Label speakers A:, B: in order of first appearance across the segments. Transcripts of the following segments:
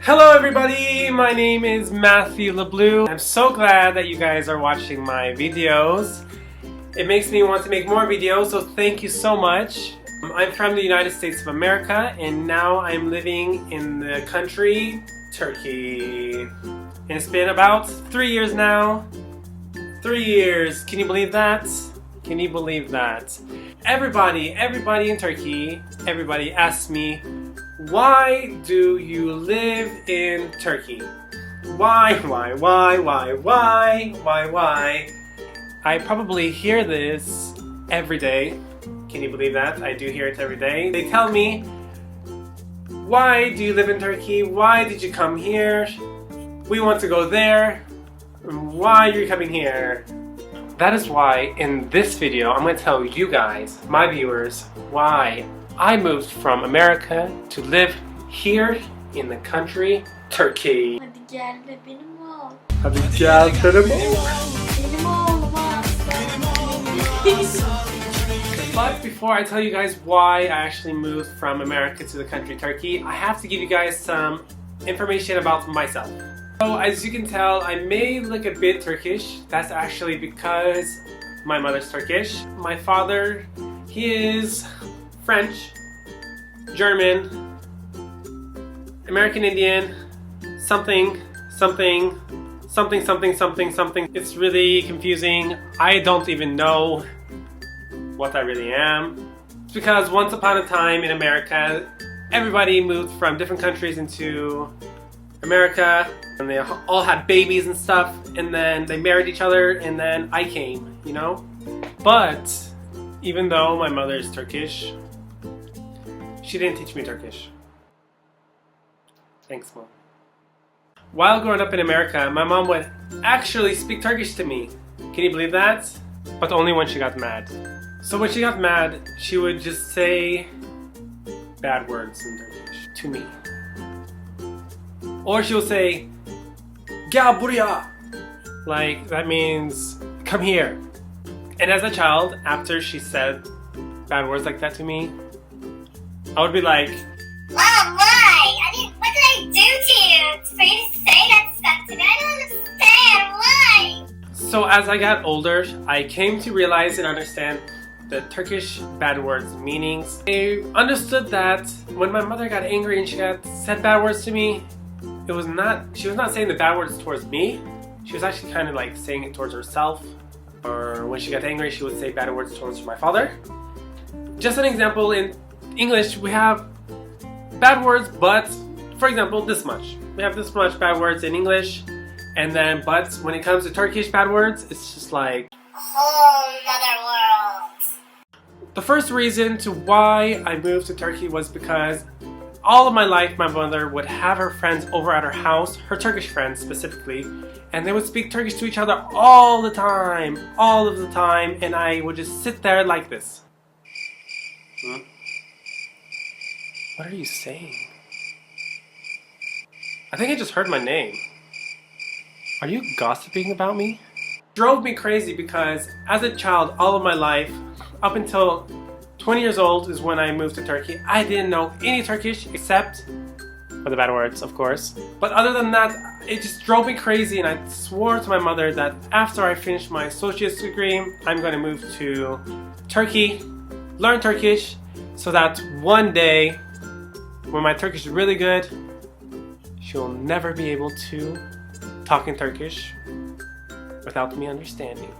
A: Hello everybody, my name is Matthew LeBlue. I'm so glad that you guys are watching my videos. It makes me want to make more videos, so thank you so much. I'm from the United States of America and now I'm living in the country Turkey. And it's been about three years now. Three years, can you believe that? Can you believe that? Everybody, everybody in Turkey, everybody asks me, why do you live in Turkey? Why, why, why, why, why, why, why? I probably hear this every day. Can you believe that? I do hear it every day. They tell me, why do you live in Turkey? Why did you come here? We want to go there. Why are you coming here? That is why in this video I'm going to tell you guys, my viewers, why I moved from America to live here in the country Turkey. But before I tell you guys why I actually moved from America to the country Turkey, I have to give you guys some information about myself. So as you can tell, I may look a bit Turkish. That's actually because my mother's Turkish. My father, he is French, German, American Indian, something, something, something, something, something, something. It's really confusing. I don't even know what I really am. It's because once upon a time in America, everybody moved from different countries into America and they all had babies and stuff and then they married each other and then I came, you know? But even though my mother is Turkish, she didn't teach me Turkish. Thanks, mom. While growing up in America, my mom would actually speak Turkish to me. Can you believe that? But only when she got mad. So when she got mad, she would just say bad words in Turkish to me. Or she'll say, Gel buraya! Like, that means, come here. And as a child, after she said bad words like that to me, I would be like,
B: Mom, why? I mean, what did I do to you for you to say that stuff to me? I don't understand. Why?
A: So as I got older, I came to realize and understand the Turkish bad words meanings. I understood that when my mother got angry and she got said bad words to me, it was not she was not saying the bad words towards me. She was actually kind of like saying it towards herself. Or when she got angry, she would say bad words towards my father. Just an example in English, we have bad words, but for example, this much. We have this much bad words in English, and then but when it comes to Turkish bad words, it's just like
B: A whole nother world.
A: the first reason to why I moved to Turkey was because all of my life my mother would have her friends over at her house, her Turkish friends specifically, and they would speak Turkish to each other all the time, all of the time, and I would just sit there like this. Hmm? What are you saying? I think I just heard my name. Are you gossiping about me? Drove me crazy because as a child, all of my life, up until 20 years old is when I moved to Turkey. I didn't know any Turkish except for the bad words, of course. But other than that, it just drove me crazy, and I swore to my mother that after I finish my associate's degree, I'm going to move to Turkey, learn Turkish, so that one day, when my Turkish is really good, she'll never be able to talk in Turkish without me understanding.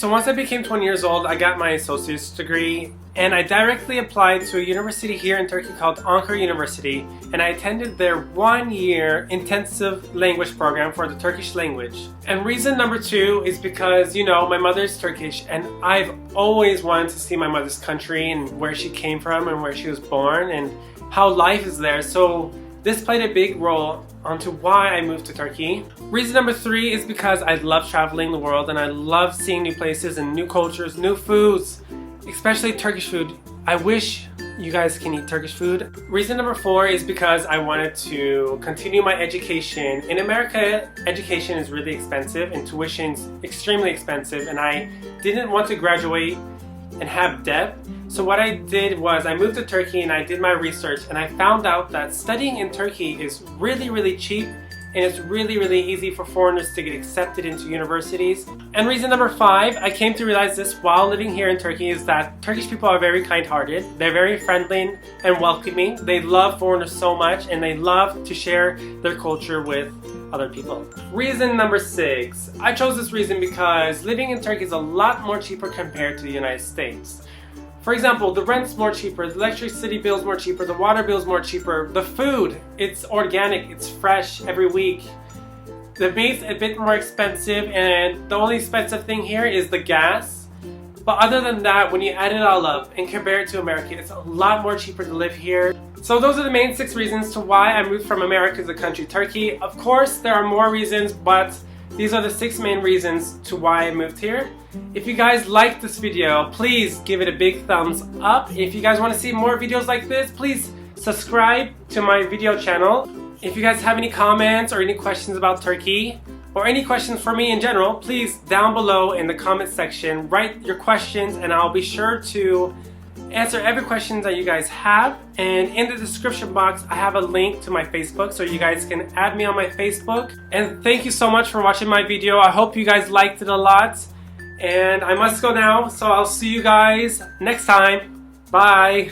A: So once I became 20 years old, I got my associate's degree and I directly applied to a university here in Turkey called Ankara University and I attended their one year intensive language program for the Turkish language. And reason number two is because, you know, my mother is Turkish and I've always wanted to see my mother's country and where she came from and where she was born and how life is there. So this played a big role onto why I moved to Turkey. Reason number three is because I love traveling the world and I love seeing new places and new cultures, new foods, especially Turkish food. I wish you guys can eat Turkish food. Reason number four is because I wanted to continue my education. In America, education is really expensive and tuition's extremely expensive and I didn't want to graduate and have depth. So what I did was I moved to Turkey and I did my research and I found out that studying in Turkey is really really cheap and it's really really easy for foreigners to get accepted into universities. And reason number 5, I came to realize this while living here in Turkey is that Turkish people are very kind-hearted. They're very friendly and welcoming. They love foreigners so much and they love to share their culture with other people. Reason number six. I chose this reason because living in Turkey is a lot more cheaper compared to the United States. For example, the rent's more cheaper, the electricity bill's more cheaper, the water bill's more cheaper, the food, it's organic, it's fresh every week. The meat's a bit more expensive, and the only expensive thing here is the gas. But other than that, when you add it all up and compare it to America, it's a lot more cheaper to live here. So those are the main six reasons to why I moved from America to the country Turkey. Of course, there are more reasons, but these are the six main reasons to why I moved here. If you guys liked this video, please give it a big thumbs up. If you guys want to see more videos like this, please subscribe to my video channel. If you guys have any comments or any questions about Turkey, or any questions for me in general, please down below in the comment section write your questions and I'll be sure to answer every question that you guys have. And in the description box, I have a link to my Facebook so you guys can add me on my Facebook. And thank you so much for watching my video. I hope you guys liked it a lot. And I must go now, so I'll see you guys next time. Bye.